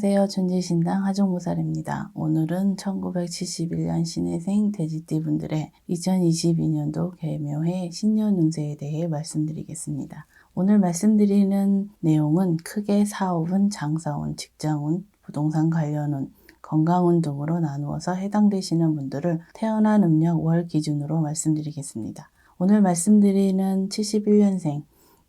안녕하세요. 천지신당 하정무살입니다. 오늘은 1971년 신해생 돼지띠분들의 2022년도 개묘해 신년 운세에 대해 말씀드리겠습니다. 오늘 말씀드리는 내용은 크게 사업운, 장사운, 직장운, 부동산 관련운, 건강운 등으로 나누어서 해당되시는 분들을 태어난 음력 월 기준으로 말씀드리겠습니다. 오늘 말씀드리는 71년생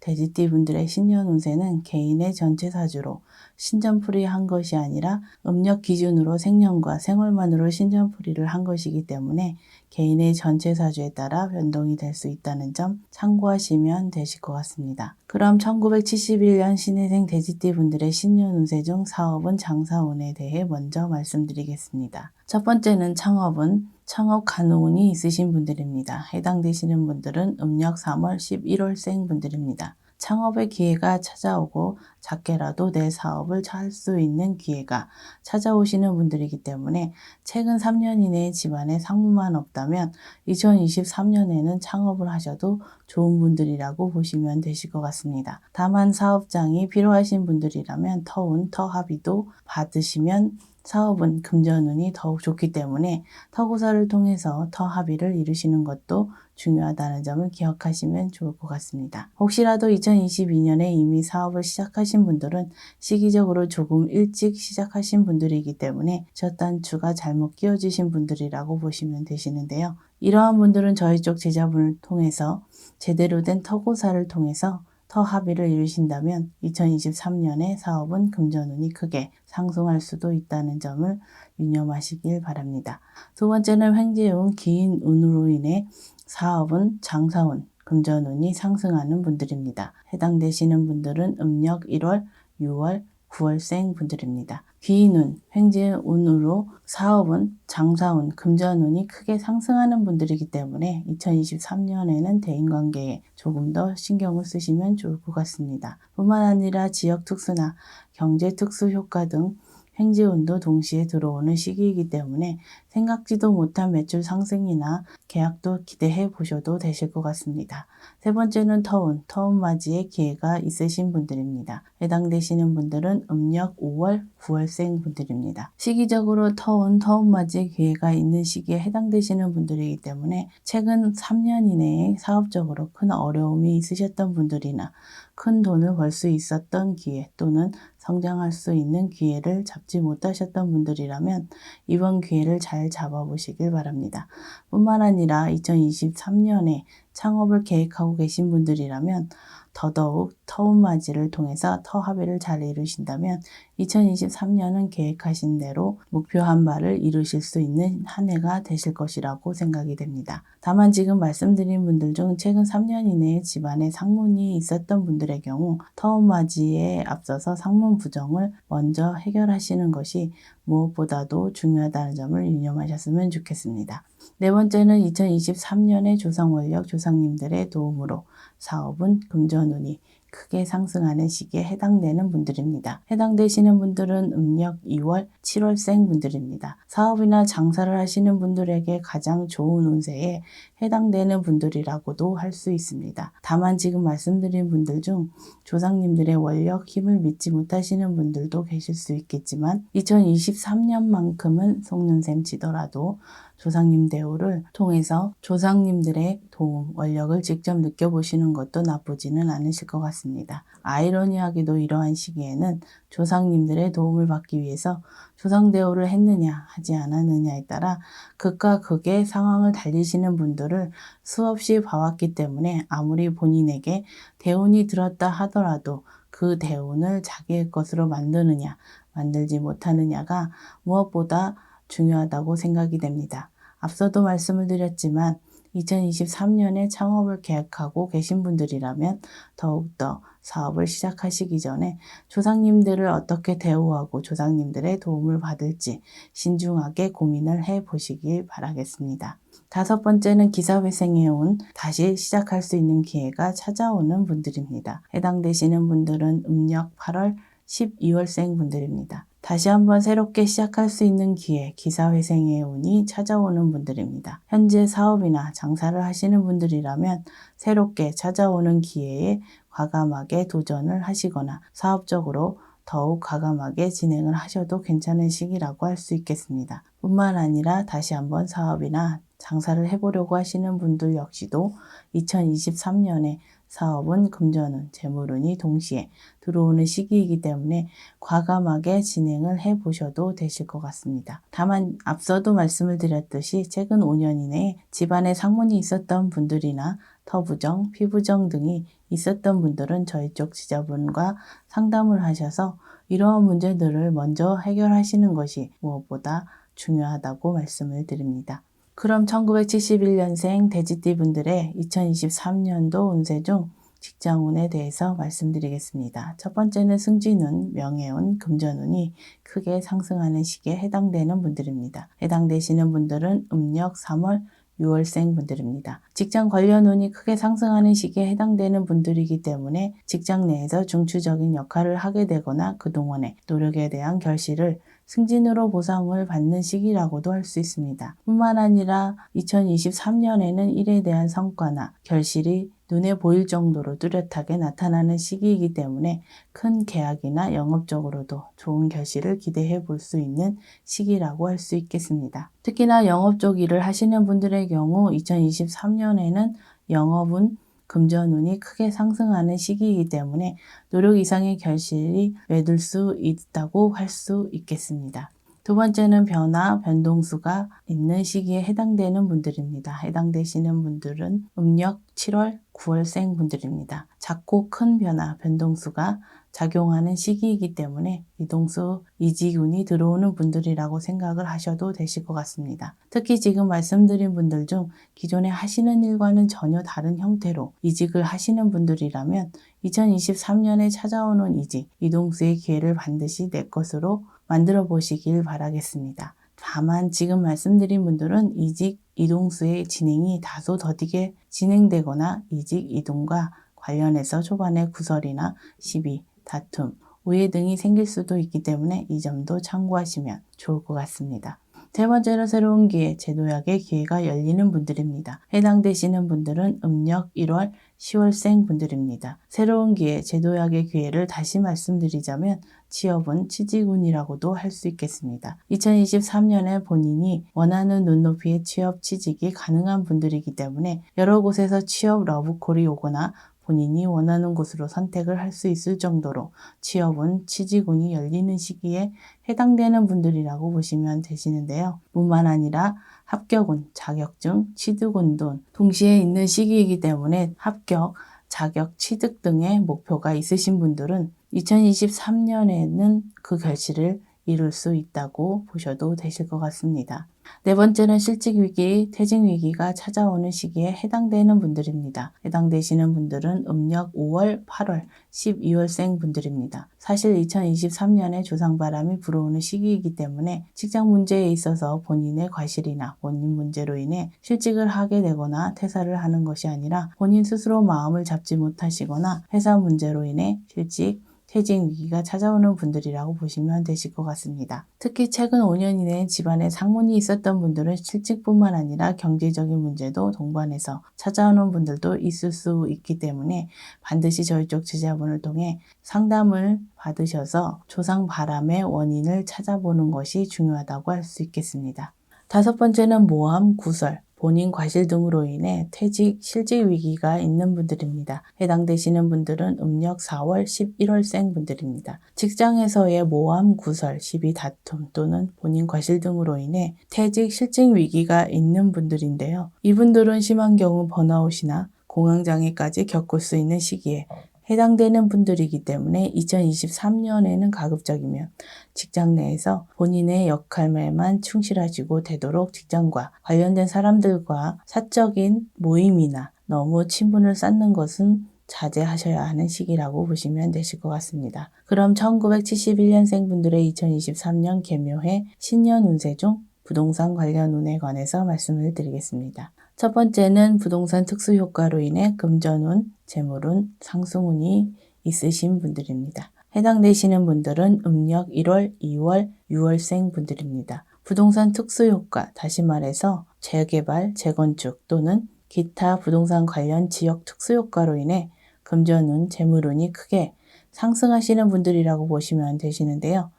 돼지띠 분들의 신년 운세는 개인의 전체 사주로 신전풀이 한 것이 아니라 음력 기준으로 생년과 생월만으로 신전풀이를 한 것이기 때문에 개인의 전체 사주에 따라 변동이 될 수 있다는 점 참고하시면 되실 것 같습니다. 그럼 1971년 신해생 돼지띠 분들의 신년 운세 중 사업은 장사운에 대해 먼저 말씀드리겠습니다. 첫 번째는 창업은 창업 가능운이 있으신 분들입니다. 해당되시는 분들은 음력 3월 11월생 분들입니다. 창업의 기회가 찾아오고 작게라도 내 사업을 할 수 있는 기회가 찾아오시는 분들이기 때문에 최근 3년 이내에 집안에 상무만 없다면 2023년에는 창업을 하셔도 좋은 분들이라고 보시면 되실 것 같습니다. 다만 사업장이 필요하신 분들이라면 터운, 터합의도 받으시면 사업은 금전운이 더욱 좋기 때문에 터고사를 통해서 터합의를 이루시는 것도 중요하다는 점을 기억하시면 좋을 것 같습니다. 혹시라도 2022년에 이미 사업을 시작하신 분들은 시기적으로 조금 일찍 시작하신 분들이기 때문에 첫 단추가 잘못 끼워지신 분들이라고 보시면 되시는데요. 이러한 분들은 저희 쪽 제자분을 통해서 제대로 된 터고사를 통해서 터 합의를 이루신다면 2023년에 사업은 금전운이 크게 상승할 수도 있다는 점을 유념하시길 바랍니다. 두 번째는 횡재운 긴 운으로 인해 사업은 장사운, 금전운이 상승하는 분들입니다. 해당되시는 분들은 음력 1월, 6월, 9월생 분들입니다. 귀인운, 횡재운으로 사업은 장사운, 금전운이 크게 상승하는 분들이기 때문에 2023년에는 대인관계에 조금 더 신경을 쓰시면 좋을 것 같습니다. 뿐만 아니라 지역 특수나 경제 특수 효과 등 행지운도 동시에 들어오는 시기이기 때문에 생각지도 못한 매출 상승이나 계약도 기대해 보셔도 되실 것 같습니다. 세 번째는 터운, 터운 맞이의 기회가 있으신 분들입니다. 해당되시는 분들은 음력 5월, 9월생 분들입니다. 시기적으로 터운, 터운 맞이의 기회가 있는 시기에 해당되시는 분들이기 때문에 최근 3년 이내에 사업적으로 큰 어려움이 있으셨던 분들이나 큰 돈을 벌 수 있었던 기회 또는 성장할 수 있는 기회를 잡지 못하셨던 분들이라면 이번 기회를 잘 잡아보시길 바랍니다. 뿐만 아니라 2023년에 창업을 계획하고 계신 분들이라면 더더욱 터운맞이를 통해서 터합의를 잘 이루신다면 2023년은 계획하신 대로 목표한 바를 이루실 수 있는 한 해가 되실 것이라고 생각이 됩니다. 다만 지금 말씀드린 분들 중 최근 3년 이내에 집안에 상문이 있었던 분들의 경우 터운맞이에 앞서서 상문 부정을 먼저 해결하시는 것이 무엇보다도 중요하다는 점을 유념하셨으면 좋겠습니다. 네 번째는 2023년의 조상원력 조상님들의 도움으로 사업은 금전운이 크게 상승하는 시기에 해당되는 분들입니다. 해당되시는 분들은 음력 2월, 7월생 분들입니다. 사업이나 장사를 하시는 분들에게 가장 좋은 운세에 해당되는 분들이라고도 할 수 있습니다. 다만 지금 말씀드린 분들 중 조상님들의 원력, 힘을 믿지 못하시는 분들도 계실 수 있겠지만 2023년만큼은 속는셈 치더라도 조상님 대우를 통해서 조상님들의 도움, 원력을 직접 느껴보시는 것도 나쁘지는 않으실 것 같습니다. 아이러니하게도 이러한 시기에는 조상님들의 도움을 받기 위해서 조상 대우를 했느냐 하지 않았느냐에 따라 극과 극의 상황을 달리시는 분들을 수없이 봐왔기 때문에 아무리 본인에게 대운이 들었다 하더라도 그 대운을 자기의 것으로 만드느냐 만들지 못하느냐가 무엇보다 중요하다고 생각이 됩니다. 앞서도 말씀을 드렸지만 2023년에 창업을 계획하고 계신 분들이라면 더욱더 사업을 시작하시기 전에 조상님들을 어떻게 대우하고 조상님들의 도움을 받을지 신중하게 고민을 해 보시길 바라겠습니다. 다섯 번째는 기사회생에 온 다시 시작할 수 있는 기회가 찾아오는 분들입니다. 해당되시는 분들은 음력 8월 12월생 분들입니다. 다시 한번 새롭게 시작할 수 있는 기회, 기사회생의 운이 찾아오는 분들입니다. 현재 사업이나 장사를 하시는 분들이라면 새롭게 찾아오는 기회에 과감하게 도전을 하시거나 사업적으로 더욱 과감하게 진행을 하셔도 괜찮은 시기라고 할 수 있겠습니다. 뿐만 아니라 다시 한번 사업이나 장사를 해보려고 하시는 분들 역시도 2023년에 사업은 금전운, 재물운이 동시에 들어오는 시기이기 때문에 과감하게 진행을 해 보셔도 되실 것 같습니다. 다만 앞서도 말씀을 드렸듯이 최근 5년 이내에 집안에 상문이 있었던 분들이나 터부정, 피부정 등이 있었던 분들은 저희 쪽 지자분과 상담을 하셔서 이러한 문제들을 먼저 해결하시는 것이 무엇보다 중요하다고 말씀을 드립니다. 그럼 1971년생 돼지띠 분들의 2023년도 운세 중 직장운에 대해서 말씀드리겠습니다. 첫 번째는 승진운, 명예운, 금전운이 크게 상승하는 시기에 해당되는 분들입니다. 해당되시는 분들은 음력 3월 6월생 분들입니다. 직장 관련 운이 크게 상승하는 시기에 해당되는 분들이기 때문에 직장 내에서 중추적인 역할을 하게 되거나 그동안의 노력에 대한 결실을 승진으로 보상을 받는 시기라고도 할 수 있습니다. 뿐만 아니라 2023년에는 일에 대한 성과나 결실이 눈에 보일 정도로 뚜렷하게 나타나는 시기이기 때문에 큰 계약이나 영업적으로도 좋은 결실을 기대해 볼 수 있는 시기라고 할 수 있겠습니다. 특히나 영업 쪽 일을 하시는 분들의 경우 2023년에는 영업은 금전운이 크게 상승하는 시기이기 때문에 노력 이상의 결실이 맺을 수 있다고 할 수 있겠습니다. 두 번째는 변화, 변동수가 있는 시기에 해당되는 분들입니다. 해당되시는 분들은 음력 7월, 9월생 분들입니다. 작고 큰 변화, 변동수가 작용하는 시기이기 때문에 이동수, 이지운이 들어오는 분들이라고 생각을 하셔도 되실 것 같습니다. 특히 지금 말씀드린 분들 중 기존에 하시는 일과는 전혀 다른 형태로 이직을 하시는 분들이라면 2023년에 찾아오는 이직, 이동수의 기회를 반드시 내 것으로 만들어 보시길 바라겠습니다. 다만 지금 말씀드린 분들은 이직, 이동수의 진행이 다소 더디게 진행되거나 이직, 이동과 관련해서 초반에 구설이나 시비, 다툼, 오해 등이 생길 수도 있기 때문에 이 점도 참고하시면 좋을 것 같습니다. 세 번째로 새로운 기회, 제도약의 기회가 열리는 분들입니다. 해당되시는 분들은 음력 1월, 10월생 분들입니다. 새로운 기회, 제도약의 기회를 다시 말씀드리자면 취업은 취직운이라고도 할 수 있겠습니다. 2023년에 본인이 원하는 눈높이의 취업 취직이 가능한 분들이기 때문에 여러 곳에서 취업 러브콜이 오거나 본인이 원하는 곳으로 선택을 할 수 있을 정도로 취업은 취직운이 열리는 시기에 해당되는 분들이라고 보시면 되시는데요. 뿐만 아니라 합격운, 자격증, 취득운 등 동시에 있는 시기이기 때문에 합격, 자격, 취득 등의 목표가 있으신 분들은 2023년에는 그 결실을 이룰 수 있다고 보셔도 되실 것 같습니다. 네 번째는 실직 위기, 퇴직 위기가 찾아오는 시기에 해당되는 분들입니다. 해당되시는 분들은 음력 5월, 8월, 12월생 분들입니다. 사실 2023년에 조상바람이 불어오는 시기이기 때문에 직장 문제에 있어서 본인의 과실이나 본인 문제로 인해 실직을 하게 되거나 퇴사를 하는 것이 아니라 본인 스스로 마음을 잡지 못하시거나 회사 문제로 인해 실직, 퇴직 위기가 찾아오는 분들이라고 보시면 되실 것 같습니다. 특히 최근 5년 이내 집안에 상문이 있었던 분들은 실직뿐만 아니라 경제적인 문제도 동반해서 찾아오는 분들도 있을 수 있기 때문에 반드시 저희 쪽 제자분을 통해 상담을 받으셔서 조상 바람의 원인을 찾아보는 것이 중요하다고 할 수 있겠습니다. 다섯 번째는 모함, 구설, 본인 과실 등으로 인해 퇴직, 실직 위기가 있는 분들입니다. 해당되시는 분들은 음력 4월, 11월생 분들입니다. 직장에서의 모함, 구설, 시비, 다툼 또는 본인 과실 등으로 인해 퇴직, 실직 위기가 있는 분들인데요. 이분들은 심한 경우 번아웃이나 공황장애까지 겪을 수 있는 시기에 해당되는 분들이기 때문에 2023년에는 가급적이면 직장 내에서 본인의 역할에만 충실하시고 되도록 직장과 관련된 사람들과 사적인 모임이나 너무 친분을 쌓는 것은 자제하셔야 하는 시기라고 보시면 되실 것 같습니다. 그럼 1971년생 분들의 2023년 개묘해 신년 운세 중 부동산 관련 운에 관해서 말씀을 드리겠습니다. 첫 번째는 부동산 특수 효과로 인해 금전운, 재물운, 상승운이 있으신 분들입니다. 해당되시는 분들은 음력 1월, 2월, 6월생 분들입니다. 부동산 특수 효과, 다시 말해서 재개발, 재건축 또는 기타 부동산 관련 지역 특수 효과로 인해 금전운, 재물운이 크게 상승하시는 분들이라고 보시면 되시는데요.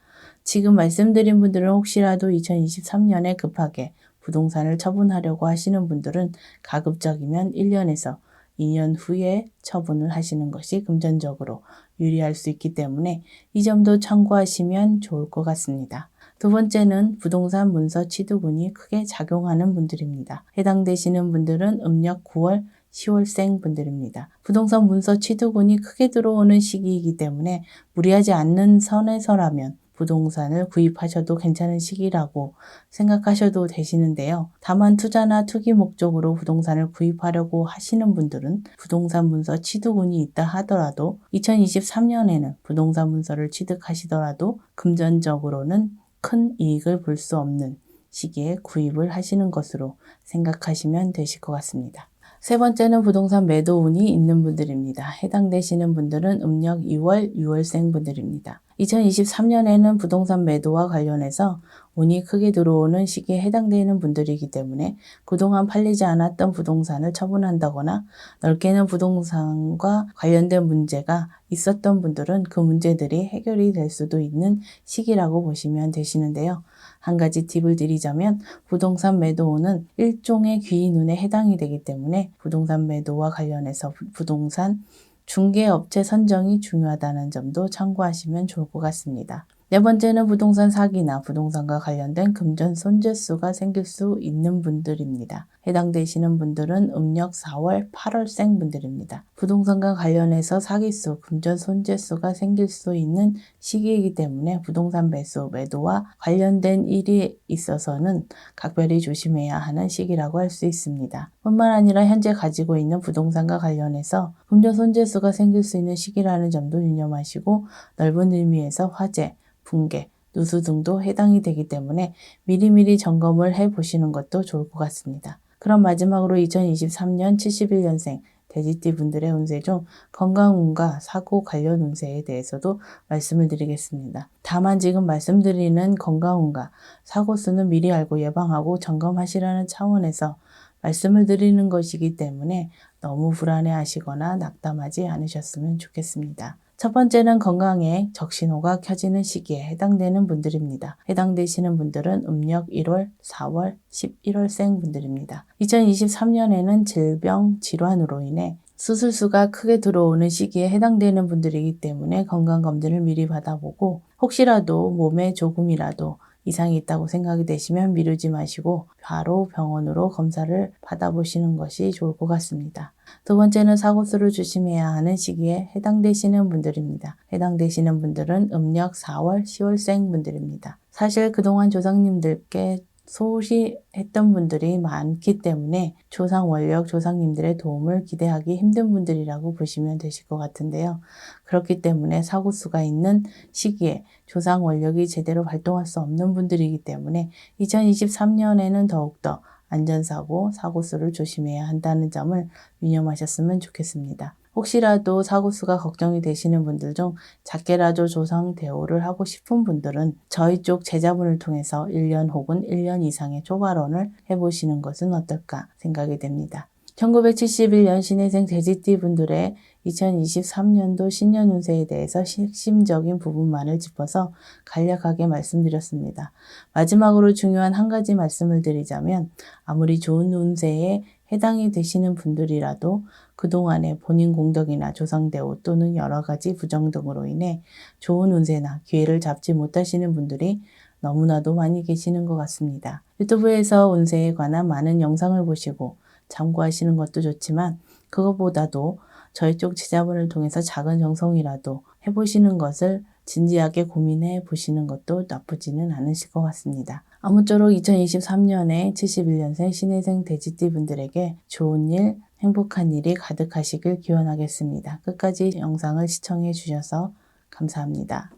지금 말씀드린 분들은 혹시라도 2023년에 급하게 부동산을 처분하려고 하시는 분들은 가급적이면 1년에서 2년 후에 처분을 하시는 것이 금전적으로 유리할 수 있기 때문에 이 점도 참고하시면 좋을 것 같습니다. 두 번째는 부동산 문서 취득운이 크게 작용하는 분들입니다. 해당되시는 분들은 음력 9월 10월생 분들입니다. 부동산 문서 취득운이 크게 들어오는 시기이기 때문에 무리하지 않는 선에서라면 부동산을 구입하셔도 괜찮은 시기라고 생각하셔도 되시는데요. 다만 투자나 투기 목적으로 부동산을 구입하려고 하시는 분들은 부동산 문서 취득운이 있다 하더라도 2023년에는 부동산 문서를 취득하시더라도 금전적으로는 큰 이익을 볼 수 없는 시기에 구입을 하시는 것으로 생각하시면 되실 것 같습니다. 세 번째는 부동산 매도 운이 있는 분들입니다. 해당되시는 분들은 음력 2월, 6월생 분들입니다. 2023년에는 부동산 매도와 관련해서 운이 크게 들어오는 시기에 해당되는 분들이기 때문에 그동안 팔리지 않았던 부동산을 처분한다거나 넓게는 부동산과 관련된 문제가 있었던 분들은 그 문제들이 해결이 될 수도 있는 시기라고 보시면 되시는데요. 한 가지 팁을 드리자면 부동산 매도는 일종의 귀인운에 해당이 되기 때문에 부동산 매도와 관련해서 부동산 중개업체 선정이 중요하다는 점도 참고하시면 좋을 것 같습니다. 네 번째는 부동산 사기나 부동산과 관련된 금전 손재수가 생길 수 있는 분들입니다. 해당되시는 분들은 음력 4월, 8월생 분들입니다. 부동산과 관련해서 사기수, 금전 손재수가 생길 수 있는 시기이기 때문에 부동산 매수, 매도와 관련된 일이 있어서는 각별히 조심해야 하는 시기라고 할 수 있습니다. 뿐만 아니라 현재 가지고 있는 부동산과 관련해서 금전 손재수가 생길 수 있는 시기라는 점도 유념하시고 넓은 의미에서 화재, 붕괴, 누수 등도 해당이 되기 때문에 미리미리 점검을 해 보시는 것도 좋을 것 같습니다. 그럼 마지막으로 2023년 71년생 돼지띠 분들의 운세 중 건강운과 사고 관련 운세에 대해서도 말씀을 드리겠습니다. 다만 지금 말씀드리는 건강운과 사고 수는 미리 알고 예방하고 점검하시라는 차원에서 말씀을 드리는 것이기 때문에 너무 불안해 하시거나 낙담하지 않으셨으면 좋겠습니다. 첫 번째는 건강에 적신호가 켜지는 시기에 해당되는 분들입니다. 해당되시는 분들은 음력 1월, 4월, 11월생 분들입니다. 2023년에는 질병, 질환으로 인해 수술수가 크게 들어오는 시기에 해당되는 분들이기 때문에 건강검진을 미리 받아보고 혹시라도 몸에 조금이라도 이상이 있다고 생각이 되시면 미루지 마시고 바로 병원으로 검사를 받아보시는 것이 좋을 것 같습니다. 두 번째는 사고수를 조심해야 하는 시기에 해당되시는 분들입니다. 해당되시는 분들은 음력 4월, 10월생 분들입니다. 사실 그동안 조상님들께 소홀히 했던 분들이 많기 때문에 조상 원력, 조상님들의 도움을 기대하기 힘든 분들이라고 보시면 되실 것 같은데요. 그렇기 때문에 사고수가 있는 시기에 조상 원력이 제대로 활동할 수 없는 분들이기 때문에 2023년에는 더욱더 안전사고, 사고수를 조심해야 한다는 점을 유념하셨으면 좋겠습니다. 혹시라도 사고수가 걱정이 되시는 분들 중 작게라도 조상 대우를 하고 싶은 분들은 저희 쪽 제자분을 통해서 1년 혹은 1년 이상의 초발원을 해보시는 것은 어떨까 생각이 됩니다. 1971년 신해생 돼지띠 분들의 2023년도 신년 운세에 대해서 핵심적인 부분만을 짚어서 간략하게 말씀드렸습니다. 마지막으로 중요한 한 가지 말씀을 드리자면 아무리 좋은 운세에 해당이 되시는 분들이라도 그동안의 본인 공덕이나 조상대우 또는 여러 가지 부정 등으로 인해 좋은 운세나 기회를 잡지 못하시는 분들이 너무나도 많이 계시는 것 같습니다. 유튜브에서 운세에 관한 많은 영상을 보시고 참고하시는 것도 좋지만 그것보다도 저희 쪽 제자분을 통해서 작은 정성이라도 해보시는 것을 진지하게 고민해 보시는 것도 나쁘지는 않으실 것 같습니다. 아무쪼록 2023년에 71년생 신혜생 돼지띠 분들에게 좋은 일, 행복한 일이 가득하시길 기원하겠습니다. 끝까지 영상을 시청해 주셔서 감사합니다.